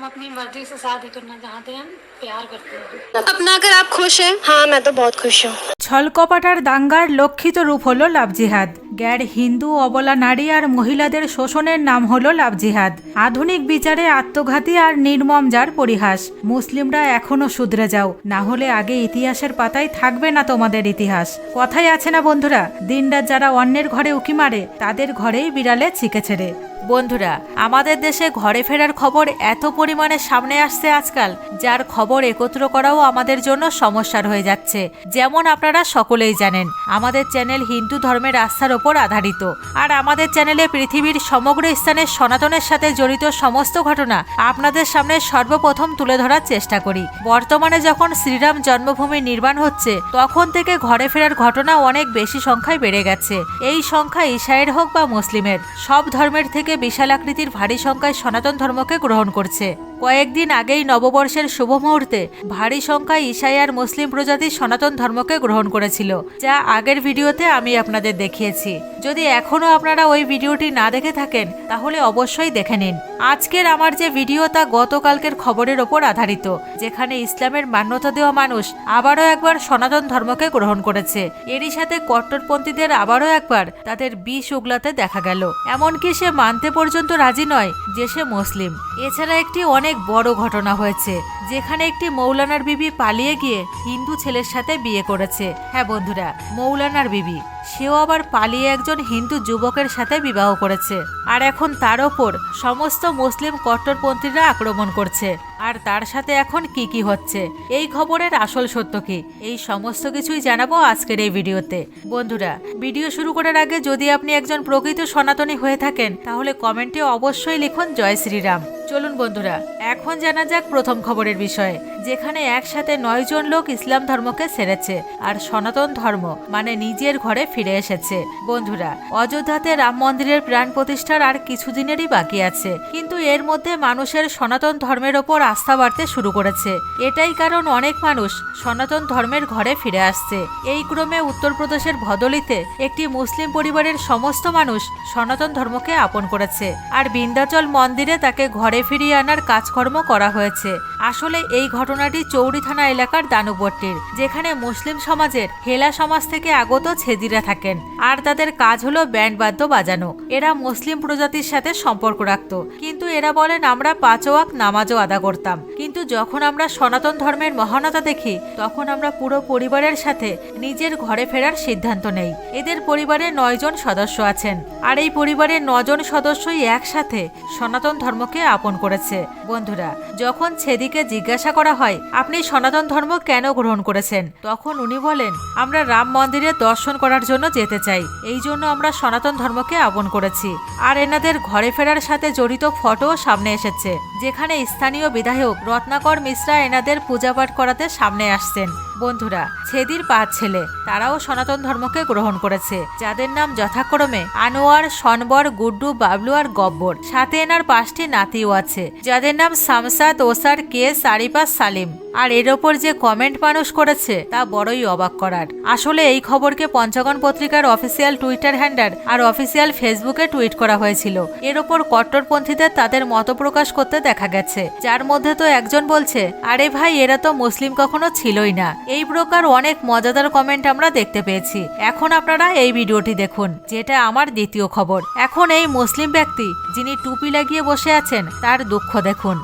हम अपनी मर्जी से शादी करना चाहते हैं प्यार करते हैं अपना अगर आप खुश हैं हाँ मैं तो बहुत खुश हूँ ছলকপাটার দাঙ্গার লক্ষিত রূপ হলো লাভ জিহাদ গ্যার হিন্দু অবলা নারী আর মহিলাদের শোষণের নাম হলো লাভ জিহাদ আধুনিক বিচারে আত্মঘাতী আর নির্মম যার পরিহাস মুসলিমরা এখনো শুধরে যাও না হলে আগে ইতিহাসের পাতায় থাকবে না তোমাদের ইতিহাস কথাই আছে না বন্ধুরা দিনরাত যারা অন্যের ঘরে উকি মারে তাদের ঘরেই বিড়ালে ছিকে ছেড়ে বন্ধুরা, আমাদের দেশে ঘরে ফেরার খবর এত পরিমাণে সামনে আসছে আজকাল, যার খবর একত্র করাও আমাদের জন্য সমস্যার হয়ে যাচ্ছে। যেমন আপনারা সকলেই জানেন, আমাদের চ্যানেল হিন্দু ধর্মের আস্থার ওপর আধারিত। আর আমাদের চ্যানেলে পৃথিবীর সমগ্র স্থানের সনাতনের সাথে জড়িত সমস্ত ঘটনা আপনাদের সামনে সর্বপ্রথম তুলে ধরার চেষ্টা করি। বর্তমানে যখন শ্রীরাম জন্মভূমি নির্মাণ হচ্ছে, তখন থেকে ঘরে ফেরার ঘটনা অনেক বেশি সংখ্যায় বেড়ে গেছে। এই সংখ্যা ইসাইয়ের হোক বা মুসলিমের, সব ধর্মের থেকে বিশাল আকৃতির ভারী সংখ্যায় সনাতন ধর্মকে গ্রহণ করছে। কয়েকদিন আগেই নববর্ষের শুভ মুহূর্তে ভারী সংখ্যায় আর মুসলিম প্রজাতি সনাতন ধর্মকে গ্রহণ করেছিল, যা আগের ভিডিওতে আমি আপনাদের দেখিয়েছি। যদি এখনও আপনারা ওই ভিডিওটি না দেখে থাকেন, তাহলে অবশ্যই দেখে নিন। আজকের আমার যে ভিডিও তা গতকালকের খবরের ওপর আধারিত, যেখানে ইসলামের মান্যতা দেওয়া মানুষ আবারও একবার সনাতন ধর্মকে গ্রহণ করেছে। এরই সাথে কট্টরপন্থীদের আবারও একবার তাদের বিষ উগলাতে দেখা গেল। এমনকি সে মানতে পর্যন্ত রাজি নয় যে সে মুসলিম। এছাড়া একটি অনেক বড় ঘটনা হয়েছে, যেখানে একটি মৌলানার বিবি পালিয়ে গিয়ে হিন্দু ছেলের সাথে বিয়ে করেছে। হ্যাঁ বন্ধুরা, মৌলানার বিবি, সেও আবার পালিয়ে একজন হিন্দু যুবকের সাথে বিবাহ করেছে। আর এখন তার ওপর সমস্ত মুসলিম কট্টরপন্থীরা আক্রমণ করছে। আর তার সাথে এখন কি কি হচ্ছে, এই খবরের আসল সত্য কি, এই সমস্ত কিছুই জানাব আজকের এই ভিডিওতে। বন্ধুরা, ভিডিও শুরু করার আগে যদি আপনি একজন প্রকৃত সনাতনী হয়ে থাকেন, তাহলে কমেন্টে অবশ্যই লিখুন জয় শ্রীরাম। চলুন বন্ধুরা, এখন জানা যাক প্রথম খবরের বিষয়ে, যেখানে একসাথে নয় জন লোক ইসলাম ধর্মকে ছেড়েছে আর সনাতন ধর্ম মানে নিজের ঘরে ফিরে এসেছে। বন্ধুরা, অযোধ্যাতে রাম মন্দিরের প্রাণ প্রতিষ্ঠার আর কিছুদিনেরই বাকি আছে, কিন্তু এর মধ্যে মানুষের সনাতন ধর্মের ওপর আস্থা বাড়তে শুরু করেছে। এটাই কারণ অনেক মানুষ সনাতন ধর্মের ঘরে ফিরে আসছে। এই ক্রমে উত্তরপ্রদেশের ভদলিতে একটি মুসলিম পরিবারের সমস্ত মানুষ সনাতন ধর্মকে আপন করেছে, আর বিন্দাচল মন্দিরে তাকে ঘরে ফিরিয়ে আনার কাজকর্ম করা হয়েছে। আসলে এই ঘটনাটি চৌরি থানা এলাকার দানুবট্টির, যেখানে মুসলিম সমাজের হেলা সমাজ থেকে আগত ছেদিরা থাকেন। আর তাদের কাজ হলো ব্যান্ড বাদ্য বাজানো। এরা মুসলিম প্রজাতির সাথে সম্পর্ক রাখত। কিন্তু এরা বলেন, আমরা পাঁচ ওয়াক নামাজও আদা করতাম। কিন্তু যখন আমরা সনাতন ধর্মের মহানতা দেখি, তখন আমরা পুরো পরিবারের সাথে নিজের ঘরে ফেরার সিদ্ধান্ত নেই। এদের পরিবারে নয়জন সদস্য আছেন। আর এই পরিবারের নজন সদস্যই একসাথে সনাতন ধর্মকে আপন করেছে। বন্ধুরা, যখন ছেদিকে জিজ্ঞাসা করা হয়, আপনি সনাতন ধর্ম কেন গ্রহণ করেছেন? তখন উনি বলেন, আমরা রাম মন্দিরে দর্শন করার জন্য যেতে চাই। এই জন্য আমরা সনাতন ধর্মকে আপন করেছি। আর এনাদের ঘরে ফেরার সাথে জড়িত ফটোও সামনে এসেছে যেখানে স্থানীয় বিধায়ক রত্নাকর মিশ্রা এনাদের পূজাপাঠ করাতে সামনে আসছেন। বন্ধুরা, ছেদির পাঁচ ছেলে, তারাও সনাতন ধর্মকে গ্রহণ করেছে। যাদের নাম যথাক্রমে আনোয়ার, সনবর, গুড্ডু, বাবলু আর গব্বর। সাথে এনার পাঁচটি নাতিও আছে, যাদের নাম সামসাদ, ওসার, কে সারিপাস সালিম। আর এর ওপর যে কমেন্ট মানুষ করেছে, তা বড়ই অবাক করার। আসলে এই খবরকে পঞ্চগণ পত্রিকার অফিসিয়াল টুইটার হ্যান্ডার আর অফিসিয়াল ফেসবুকে টুইট করা হয়েছিল। এর ওপর কট্টরপন্থীদের তাদের মত প্রকাশ করতে দেখা গেছে। যার মধ্যে তো একজন বলছে, আরে ভাই, এরা তো মুসলিম কখনো ছিলই না। এই প্রকার অনেক মজাদার কমেন্ট আমরা দেখতে পেয়েছি। এখন আপনারা এই ভিডিওটি দেখুন, যেটা আমার দ্বিতীয় খবর। এখন এই মুসলিম ব্যক্তি যিনি টুপি লাগিয়ে বসে আছেন, তার দুঃখ দেখুন।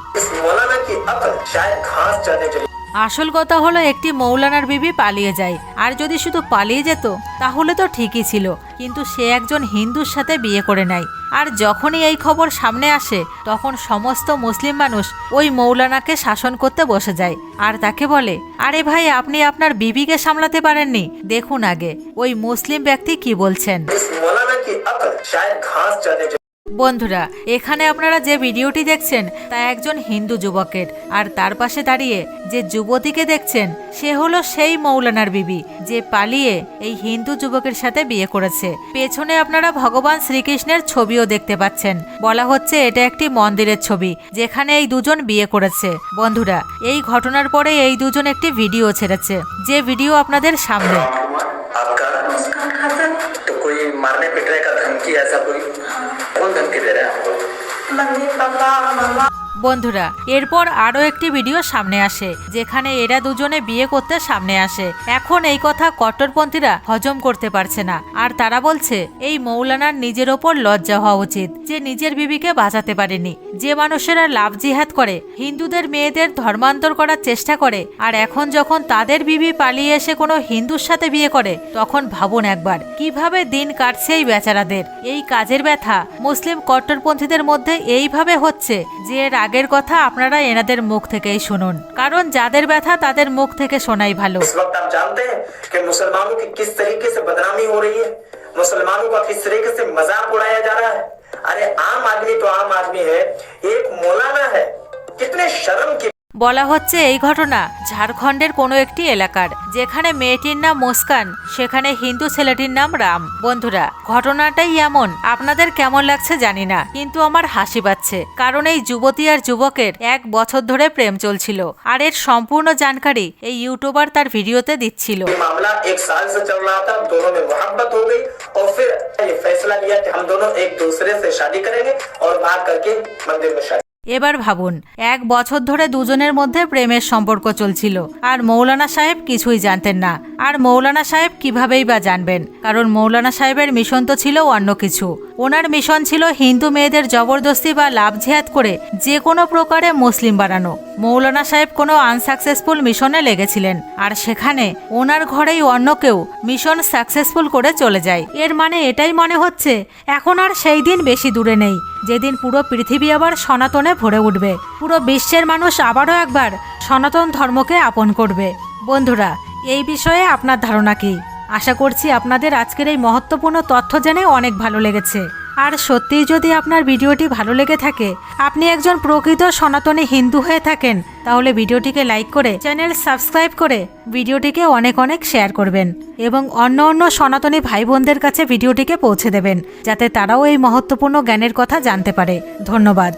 আসল কথা হলো একটি মৌলানার বিবি পালিয়ে যায়। আর যদি শুধু পালিয়ে যেত, তাহলে তো ঠিকই ছিল। কিন্তু সে একজন হিন্দুর সাথে বিয়ে করে নেয় আর যখনই এই খবর সামনে আসে, তখন সমস্ত মুসলিম মানুষ ওই মৌলানাকে শাসন করতে বসে যায়। আর তাকে বলে, আরে ভাই, আপনি আপনার বিবিকে সামলাতে পারেননি। দেখুন আগে, ওই মুসলিম ব্যক্তি কি বলছেন? इस मौलाना की अकल शायद घास चरने चली বন্ধুরা এখানে আপনারা যে ভিডিওটি দেখছেন তা একজন হিন্দু যুবকের আর তার পাশে দাঁড়িয়ে যে যুবতীকে দেখছেন সে হলো সেই মৌলানার বিবি যে পালিয়ে এই হিন্দু যুবকের সাথে বিয়ে করেছে পেছনে আপনারা ভগবান শ্রীকৃষ্ণের ছবিও দেখতে পাচ্ছেন বলা হচ্ছে এটা একটি মন্দিরের ছবি যেখানে এই দুজন বিয়ে করেছে বন্ধুরা এই ঘটনার পরে এই দুজন একটি ভিডিও ছেড়েছে যে ভিডিও আপনাদের সামনে आपका तो कोई मारने पिटने का Sudah 妈 বন্ধুরা, এরপর আরও একটি ভিডিও সামনে আসে, যেখানে এরা দুজনে বিয়ে করতে সামনে আসে। এখন এই কথা কট্টরপন্থীরা হজম করতে পারছে না। আর তারা বলছে, এই মৌলানার নিজের ওপর লজ্জা হওয়া উচিত, যে নিজের বিবিকে বাঁচাতে পারেনি। যে মানুষেরা লাভ জিহাদ করে, হিন্দুদের মেয়েদের ধর্মান্তর করার চেষ্টা করে, আর এখন যখন তাদের বিবি পালিয়ে এসে কোনো হিন্দুর সাথে বিয়ে করে, তখন ভাবুন একবার, কীভাবে দিন কাটছে এই বেচারাদের? এই কাজের ব্যথা, মুসলিম কট্টরপন্থীদের মধ্যে এইভাবে হচ্ছে, যে এর আগের কথা আপনারা এনাদের মুখ থেকেই শুনুন কারণ যাদের ব্যথা তাদের মুখ থেকে শোনাই ভালো इस वक्त आप जानते हैं कि मुसलमानों की किस तरीके से बदनामी हो रही है मुसलमानों का किस तरीके से मजाक उड़ाया जा रहा है अरे आम आदमी तो आम आदमी है एक मौलाना है कितने शर्म की বলা হচ্ছে এই ঘটনা ঝাড়খণ্ডের কোনো একটি এলাকার যেখানে মেয়েটির নাম মুস্কান সেখানে হিন্দু ছেলেটির নাম রাম বন্ধুরা ঘটনাটাই এমন আপনাদের কেমন লাগছে জানি না কিন্তু আমার হাসি পাচ্ছে কারণ এই যুবতী আর যুবকের এক বছর ধরে প্রেম চলছিল আর এর সম্পূর্ণ জানকারি এই ইউটিউবার তার ভিডিওতে দিচ্ছিল ये मामला एक साल से चल रहा था दोनों में मोहब्बत हो गई और फिर ये फैसला लिया कि हम दोनों एक दूसरे से शादी करेंगे और बात करके मंदिर में शादी এবার ভাবুন, এক বছর ধরে দুজনের মধ্যে প্রেমের সম্পর্ক চলছিল। আর মৌলানা সাহেব কিছুই জানতেন না। আর মৌলানা সাহেব কিভাবেই বা জানবেন? কারণ মৌলানা সাহেবের মিশন তো ছিল অন্য কিছু। ওনার মিশন ছিল হিন্দু মেয়েদের জবরদস্তি বা লাভ জিহাদ করে যে কোনো প্রকারে মুসলিম বানানো। মৌলানা সাহেব কোনো আনসাকসেসফুল মিশনে লেগেছিলেন। আর সেখানে ওনার ঘরেই অন্য কেউ মিশন সাকসেসফুল করে চলে যায়। এর মানে এটাই মনে হচ্ছে, এখন আর সেই দিন বেশি দূরে নেই। যেদিন পুরো পৃথিবী আবার সনাতনে ভরে উঠবে। পুরো বিশ্বের মানুষ আবারও একবার সনাতন ধর্মকে আপন করবে। বন্ধুরা, এই বিষয়ে আপনার ধারণা কি? আশা করছি আপনাদের আজকের এই মহত্বপূর্ণ তথ্য জেনে অনেক ভালো লেগেছে। আর সত্যিই যদি আপনার ভিডিওটি ভালো লেগে থাকে, আপনি একজন প্রকৃত সনাতনী হিন্দু হয়ে থাকেন, তাহলে ভিডিওটিকে লাইক করে, চ্যানেল সাবস্ক্রাইব করে, ভিডিওটিকে অনেক অনেক শেয়ার করবেন এবং অন্য অন্য সনাতনী ভাই বোনদের কাছে ভিডিওটিকে পৌঁছে দেবেন, যাতে তারাও এই মহত্বপূর্ণ জ্ঞানের কথা জানতে পারে। ধন্যবাদ।